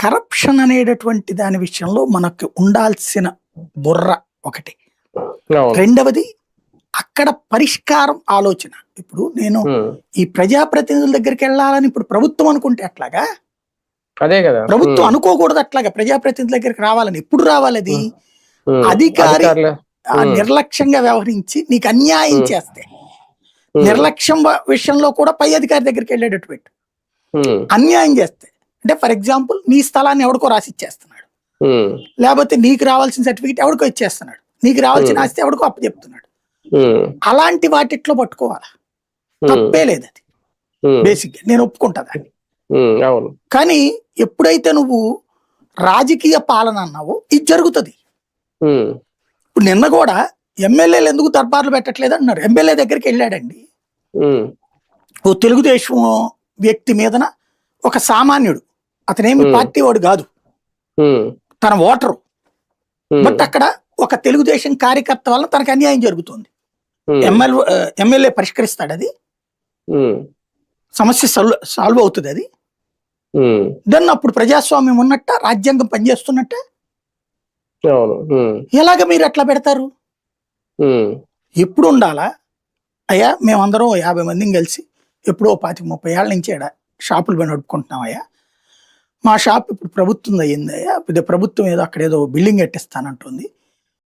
Corruption అనేటటువంటి దాని విషయంలో మనకు ఉండాల్సిన బుర్ర ఒకటి. రెండవది అక్కడ పరిష్కారం ఆలోచన. ఇప్పుడు నేను ఈ ప్రజాప్రతినిధుల దగ్గరికి వెళ్ళాలని ఇప్పుడు ప్రభుత్వం అనుకుంటే అట్లాగా? అదే కదా. ప్రభుత్వం అనుకోకూడదు అట్లాగా. ప్రజాప్రతినిధుల దగ్గరికి రావాలని ఎప్పుడు రావాలి అది? అధికారి-. నిర్లక్ష్యంగా వ్యవహరించి నీకు అన్యాయం. చేస్తే. నిర్లక్ష్యం విషయంలో కూడా పై అధికారి దగ్గరికి ఉమ్, అన్యాయం చేస్తే. అంటే ఫర్ ఎగ్జాంపుల్ నీ స్థలాన్ని ఎవడికో రాసి ఇచ్చేస్తున్నాడు లేకపోతే నీకు రావాల్సిన సర్టిఫికేట్ ఎవడికో ఇచ్చేస్తున్నాడు. నీకు రావాల్సిన. ఆస్తి ఎవడికో అప్పచెప్తున్నాడు. ఉమ్, అలాంటి వాటిట్లో పట్టుకోవాలి? తప్పే లేదు అది. బేసిక్ నేను ఒప్పుకుంటా దాన్ని. కానీ ఎప్పుడైతే నువ్వు రాజకీయ పాలన అన్నావో ఇది జరుగుతుంది. ఇప్పుడు నిన్న కూడా ఎమ్మెల్యేలు ఎందుకు దర్బార్లు పెట్టట్లేదు అన్నారు. ఎమ్మెల్యే దగ్గరికి వెళ్ళాడండి. ఓ తెలుగుదేశం వ్యక్తి మీదన ఒక సామాన్యుడు అతనేమి. పార్టీ వాడు కాదు. తన ఓటరు. బట్ అక్కడ ఒక తెలుగుదేశం కార్యకర్త వల్ల తనకు అన్యాయం జరుగుతుంది. ఎమ్మెల్యే ఎమ్మెల్యే పరిష్కరిస్తాడు అది. సమస్య సాల్వ్ సాల్వ్ అవుతుంది అది. దెన్ అప్పుడు ప్రజాస్వామ్యం ఉన్నట్ట రాజ్యాంగం పనిచేస్తున్నట్ట. ఎలాగ మీరు అట్లా పెడతారు? ఎప్పుడు ఉండాలా? అయ్యా మేమందరం యాభై మందిని కలిసి ఎప్పుడో పాతి ముప్పై ఏళ్ళ నుంచి షాపులు పని నడుపుకుంటున్నాం అయ్యా. మా షాప్ ఇప్పుడు ప్రభుత్వం అయ్యింది. అయ్యా ప్రభుత్వం ఏదో అక్కడ ఏదో బిల్డింగ్ కట్టిస్తానంటుంది.